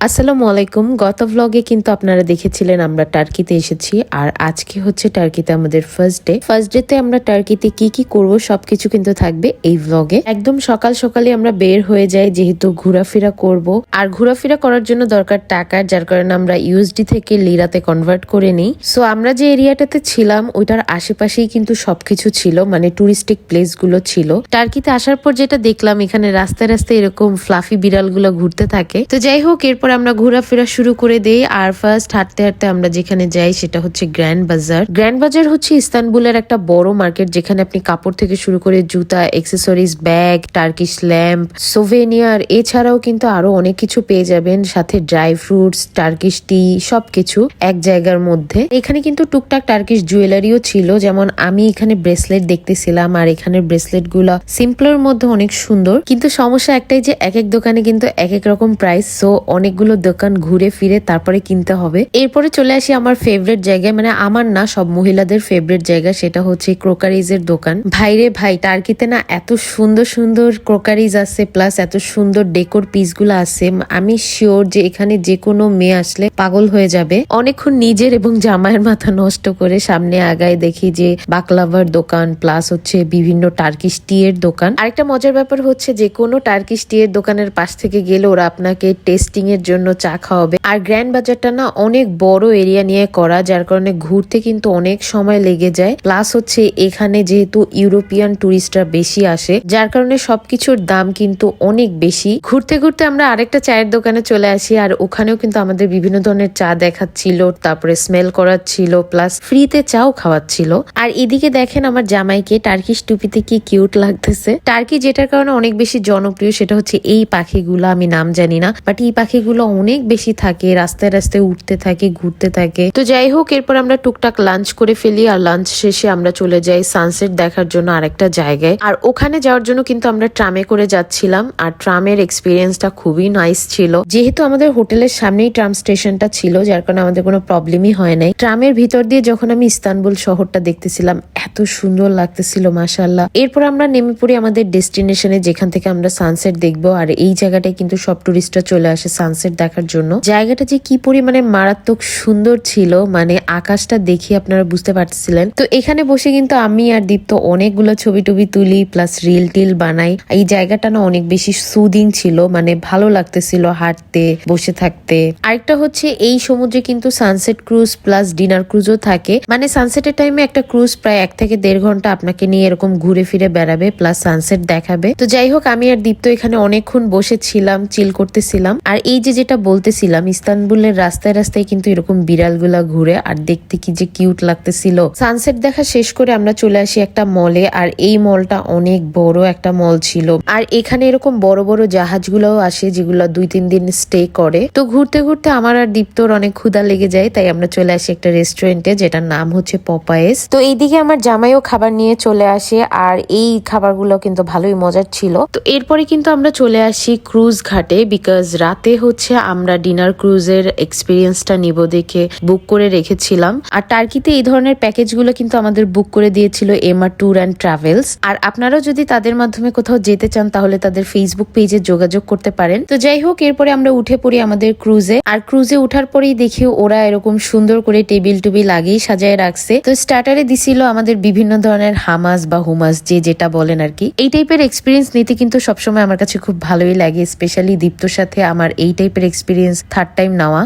আসসালামু আলাইকুম। গত ভ্লগে কিন্তু আপনারা দেখেছিলেন আমরা টার্কিতে এসেছি। আর আজকে হচ্ছে টার্কিতে আমাদের ফার্স্ট ডে ফার্স্ট ডেতে আমরা টার্কিতে কি কি করব সবকিছু কিন্তু থাকবে এই ভ্লগে একদম সকাল সকালে আমরা বের হয়ে যাই, যেহেতু ঘোরাফেরা করব। আর ঘোরাফেরা করার জন্য দরকার টাকা, যার কারণে আমরা ইউএসডি থেকে লিরাতে কনভার্ট করে নিই। সো আমরা যে এরিয়াটাতে ছিলাম, ওইটার আশেপাশেই কিন্তু সবকিছু ছিল মানে টুরিস্টিক প্লেসগুলো ছিল। টার্কিতে আসার পর যেটা দেখলাম, এখানে রাস্তায় রাস্তায় এরকম ফ্লাফি বিড়ালগুলো ঘুরতে থাকে। তো যাই হোক, এরপর আমরা ঘোরাফেরা শুরু করে দেই। আর ফার্স্ট হাঁটতে হাঁটতে আমরা যেখানে যাই সেটা হচ্ছে গ্র্যান্ড বাজার গ্র্যান্ড বাজার হচ্ছে ইস্তানবুলের একটা বড় মার্কেট যেখানে আপনি কাপড় থেকে শুরু করে জুতা accessories bag Turkish lamp souvenir এছাড়াও কিন্তু আরও অনেক কিছু পেয়ে যাবেন। সাথে ড্রাই ফ্রুটস টার্কিশ টি সবকিছু এক জায়গার মধ্যে। এখানে কিন্তু টুকটাক টার্কিশ জুয়েলারিও ছিল। যেমন আমি এখানে ব্রেসলেট দেখতেছিলাম আর এখানের ব্রেসলেটগুলো সিম্পলের মধ্যে অনেক সুন্দর। কিন্তু সমস্যা একটাই যে এক এক দোকানে কিন্তু এক এক রকম প্রাইস সো অনেকগুলো দোকান ঘুরে ফিরে তারপরে কিনতে হবে। এরপরে চলে আসি আমার ফেভারিট জায়গায় মানে আমার না সব মহিলাদের ফেভারিট জায়গা সেটা হচ্ছে ক্রোকারিজ এর দোকান। ভাইরে ভাই, টার্কিতে না এত সুন্দর সুন্দর ক্রোকারিজ আছে প্লাস এত সুন্দর ডেকোর পিসগুলো আছে। আমি শিওর যে এখানে যে কোনো মেয়ে আসলে পাগল হয়ে যাবে। অনেকক্ষণ নিজের এবং জামাইয়ের মাথা নষ্ট করে সামনে আগায় দেখি যে বাকলাভার দোকান প্লাস হচ্ছে বিভিন্ন টার্কিশ টি এর দোকান। আরেকটা মজার ব্যাপার হচ্ছে যে কোনো টার্কিশ টি এর দোকানের পাশ থেকে গেলে ওরা আপনাকে টেস্টিং এর জন্য চা খাওয়াবে। আর গ্র্যান্ড বাজারটা না অনেক বড় এরিয়া নিয়ে করা, যার কারণে ঘুরতে কিন্তু অনেক সময় লেগে যায়। প্লাস হচ্ছে এখানে যেহেতু ইউরোপিয়ান টুরিস্টরা বেশি আসে, যার কারণে সবকিছুর দাম কিন্তু অনেক বেশি। ঘুরতে ঘুরতে আমরা আরেকটা চায়ের দোকানে চলে আসি, আর ওখানেও কিন্তু আমাদের বিভিন্ন ধরনের চা দেখাচ্ছিল, তারপরে স্মেল করাচ্ছিল প্লাস ফ্রিতে চাও খাওয়াচ্ছিল। আর এদিকে দেখেন আমার জামাইকে টার্কিশ টুপিতে কি কিউট লাগতেছে। টার্কি যেটার কারণে অনেক বেশি জনপ্রিয়, সেটা হচ্ছে এই পাখিগুলো, আমি নাম জানি না বাট এই পাখিগুলো অনেক বেশি থাকে, রাস্তায় রাস্তায় উঠতে থাকে, ঘুরতে থাকে। তো যাই হোক, এরপর আমরা টুকটাক লাঞ্চ করে ফেলি আর লাঞ্চ শেষে আমরা চলে যাই সানসেট দেখার জন্য আরেকটা জায়গায়। আর ওখানে যাওয়ার জন্য কিন্তু আমরা ট্রামে করে যাচ্ছিলাম আর ট্রামের এক্সপিরিয়েন্সটা খুবই নাইস ছিল। যেহেতু আমাদের হোটেলের সামনেই ট্রাম স্টেশনটা ছিল, যার কারণে আমাদের কোনো প্রবলেমই হয় নাই। ট্রামের ভিতর দিয়ে যখন আমি ইস্তানবুল শহরটা দেখতেছিলাম, এত সুন্দর লাগতেছিল মাসাল্লাহ এরপর আমরা নেমে পড়ি আমাদের ডেস্টিনেশনে যেখান থেকে আমরা সানসেট দেখব। আর এই জায়গাটায় কিন্তু সব টুরিস্টরা চলে আসে সানসেট দেখার জন্য। জায়গাটা যে কি পরিমাণে মারাত্মক সুন্দর ছিল মানে আকাশটা দেখি আপনারা বুঝতে পারতেছিলেন। তো এখানে বসে কিন্তু আমি আর দীপ্ত অনেকগুলো ছবি টবি তুলি প্লাস রিল টিল বানাই। এই জায়গাটা না অনেক বেশি সুদিং ছিল মানে ভালো লাগতেছিল হাঁটতে, বসে থাকতে। আরেকটা হচ্ছে এই সমুদ্রে কিন্তু সানসেট ক্রুজ প্লাস ডিনার ক্রুজও থাকে। মানে সানসেটের টাইমে একটা ক্রুজ প্রায় এক থেকে দেড় ঘণ্টা আপনাকে নিয়ে এরকম ঘুরে ফিরে বেড়াবে প্লাস সানসেট দেখাবে। তো যাই হোক, আমি আর দীপ্ত এখানে অনেকক্ষণ বসেছিলাম চিল করতেছিলাম। আর এই যে যেটা বলতেছিলাম, ইস্তানবুলের রাস্তায় রাস্তায় কিন্তু এরকম বিড়ালগুলা ঘুরে আর দেখতে কি যে কিউট লাগতেছিল। সানসেট দেখা শেষ করে আমরা চলে আসি একটা মলে আর এই মলটা অনেক বড় একটা মল ছিল। আর এখানে এরকম বড় বড় জাহাজগুলোও আসে, যেগুলো দুই তিন দিন স্টে করে। তো ঘুরতে ঘুরতে আমার আর দীপ্তর অনেক ক্ষুধা লেগে যায়, তাই আমরা চলে আসি একটা রেস্টুরেন্টে যেটার নাম হচ্ছে পপায়েস তো এইদিকে আমার জামাইও খাবার নিয়ে চলে আসে, আর এই খাবারগুলো কিন্তু ভালোই মজার ছিল। তো এরপরে কিন্তু আমরা চলে আসি ক্রুজ ঘাটে বিকজ রাতে হচ্ছে আমরা ডিনার ক্রুজের এক্সপিরিয়েন্সটা নিব দেখে বুক করে রেখেছিলাম। আর টার্কিতে এই ধরনের প্যাকেজগুলো কিন্তু আমাদের বুক করে দিয়েছিল এমআর ট্যুর অ্যান্ড ট্রাভেলস আর আপনারাও যদি তাদের মাধ্যমে কোথাও যেতে চান, তাহলে তাদের ফেসবুক পেজে যোগাযোগ করতে পারেন। তো যাই হোক, এরপরে আমরা উঠে পড়ি আমাদের ক্রুজে আর ক্রুজে উঠার পরেই দেখি ওরা এরকম সুন্দর করে টেবিল টুবিল আগেই সাজায় রাখছে। তো স্টার্টারে দিছিল আমাদের বিভিন্ন ধরনের হামাস বা হুমাস, যে যেটা বলেন আর কি। এই টাইপের এক্সপিরিয়েন্স নিতে কিন্তু সবসময় আমার কাছে খুব ভালোই লাগে স্পেশালি দীপ্তর সাথে আমার এই টাইপের এক্সপিরিয়েন্স থার্ড টাইম নেওয়া।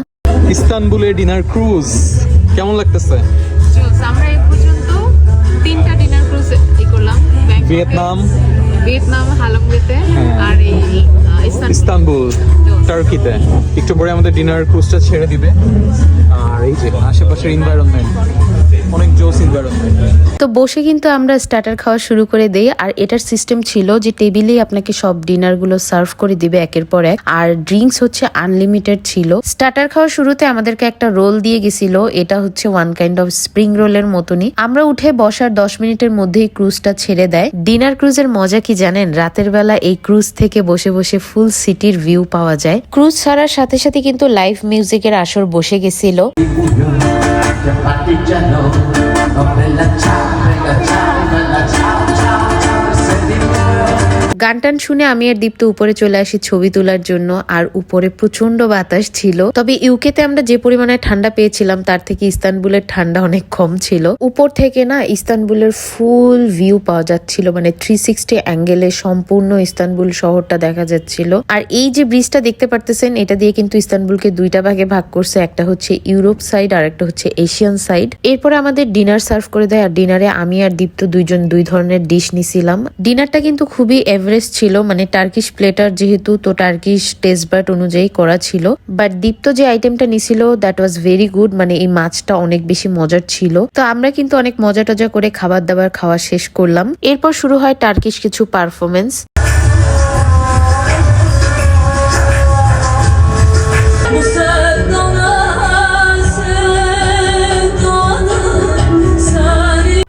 ইস্তানবুলে ডিনার ক্রুজ কেমন লাগতেছে? আমরা এই পর্যন্ত তিনটা ডিনার ক্রুজ করলাম ভিয়েতনাম। ভিয়েতনাম হালংবেতে হ্যাঁ। আর এই ইস্তানবুল। টার্কিতে একটু পরে আমাদের ডিনার ক্রুজটা ছেড়ে দিবে। আর এই যে আশেপাশের এনভায়রনমেন্ট অনেক জোস এনভায়রনমেন্ট তো বসে কিন্তু আমরা স্টার্টার খাওয়া শুরু করে দেই। আর এটার সিস্টেম ছিল যে টেবিলেই আপনাকে সব ডিনারগুলো সার্ভ করে দিবে একের পর এক। আর ড্রিঙ্কস হচ্ছে আনলিমিটেড ছিল। স্টার্টার খাওয়া শুরুতে আমাদেরকে একটা রোল দিয়ে গেছিল। এটা হচ্ছে ওয়ান কাইন্ড অফ স্প্রিং রোলের মতনই। আমরা উঠে বসার দশ মিনিটের মধ্যেই ক্রুজটা ছেড়ে দেয়। ডিনার ক্রুজের মজা কি জানেন? রাতের বেলা এই ক্রুজ থেকে বসে বসে ফুল সিটির ভিউ পাওয়া যায় ক্রুজ ছাড়ার সাথে সাথে কিন্তু লাইভ মিউজিকের আসর বসে গেছিল গান টান শুনে আমি আর দীপ্ত উপরে চলে আসি ছবি তোলার জন্য, আর উপরে প্রচণ্ড বাতাস ছিল। তবে ইউকেতে আমরা যে পরিমাণে ঠান্ডা পেয়েছিলাম, তার থেকে ইস্তানবুলের ঠান্ডা অনেক কম ছিল। উপর থেকে না ইস্তানবুলের ফুল ভিউ পাওয়া যাচ্ছিল মানে থ্রি সিক্সটি অ্যাঙ্গেলে সম্পূর্ণ ইস্তানবুল শহরটা দেখা যাচ্ছিল। আর এই যে ব্রিজটা দেখতে পারতেছেন, এটা দিয়ে কিন্তু ইস্তানবুলকে দুইটা ভাগে ভাগ করছে, একটা হচ্ছে ইউরোপ সাইড, আর একটা হচ্ছে এশিয়ান সাইড। এরপরে আমাদের ডিনার সার্ভ করে দেয়, আর ডিনারে আমি আর দীপ্ত দুইজন দুই ধরনের ডিশ নিছিলাম। ডিনারটা কিন্তু খুবই এভারেস্ট ছিল মানে টার্কিশ প্লেটার যেহেতু, তো টার্কিশ টেস্ট বাট অনুযায়ী করা ছিল। বাট দীপ্ত যে আইটেমটা নিছিল দ্যাট ওয়াজ ভেরি গুড মানে এই মাছটা অনেক বেশি মজার ছিল। তো আমরা কিন্তু অনেক মজা টজা করে খাবার দাবার খাওয়া শেষ করলাম। এরপর শুরু হয় টার্কিশ কিছু পারফরমেন্স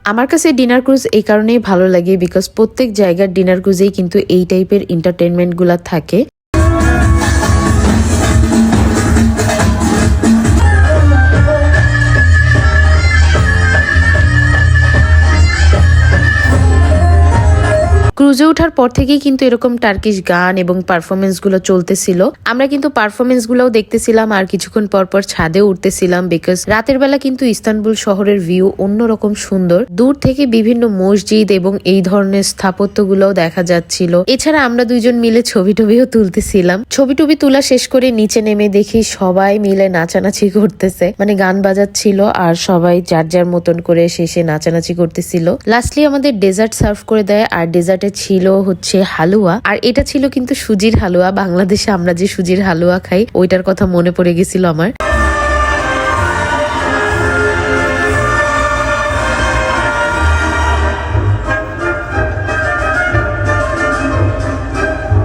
আমার কাছে ডিনার ক্রুজ এই কারণেই ভালো লাগে বিকজ প্রত্যেক জায়গার ডিনার ক্রুজেই কিন্তু এই টাইপের এন্টারটেনমেন্টগুলো থাকে। ক্রুজে ওঠার পর থেকেই কিন্তু এরকম টার্কিশ গান এবং পারফরমেন্সগুলো চলতেছিল। আমরা কিন্তু পারফরমেন্স গুলোও দেখতেছিলাম আর কিছুক্ষণ পর পর ছাদে উঠতেছিলাম বিকজ রাতের বেলা কিন্তু ইস্তানবুল শহরের ভিউ অন্যরকম সুন্দর। দূর থেকে বিভিন্ন মসজিদ এবং এই ধরনের স্থাপত্য গুলোও দেখা যাচ্ছিল। এছাড়া আমরা দুইজন মিলে ছবি টবিও তুলতেছিলাম। ছবি টবি তোলা শেষ করে নিচে নেমে দেখি সবাই মিলে নাচানাচি করতেছে। মানে গান বাজাচ্ছিল আর সবাই যার যার মতন করে শেষে নাচানাচি করতেছিল। লাস্টলি আমাদের ডেজার্ট সার্ভ করে দেয় আর ডেজার্টে ছিল হচ্ছে হালুয়া। আর এটা ছিল কিন্তু সুজির হালুয়া। বাংলাদেশে আমরা যে সুজির হালুয়া খাই, ওইটার কথা মনে পড়ে গেছিল আমার।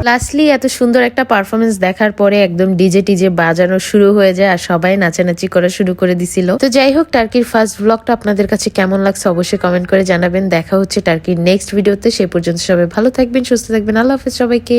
লাস্টলি এত সুন্দর একটা পারফরমেন্স দেখার পরে একদম ডিজে টিজে বাজানো শুরু হয়ে যায় আর সবাই নাচানাচি করা শুরু করে দিছিল। তো যাই হোক, টার্কির ফার্স্ট ব্লগটা আপনাদের কাছে কেমন লাগছে অবশ্যই কমেন্ট করে জানাবেন। দেখা হচ্ছে টার্কির নেক্সট ভিডিওতে সে পর্যন্ত সবাই ভালো থাকবেন, সুস্থ থাকবেন। আল্লাহ হাফেজ সবাইকে।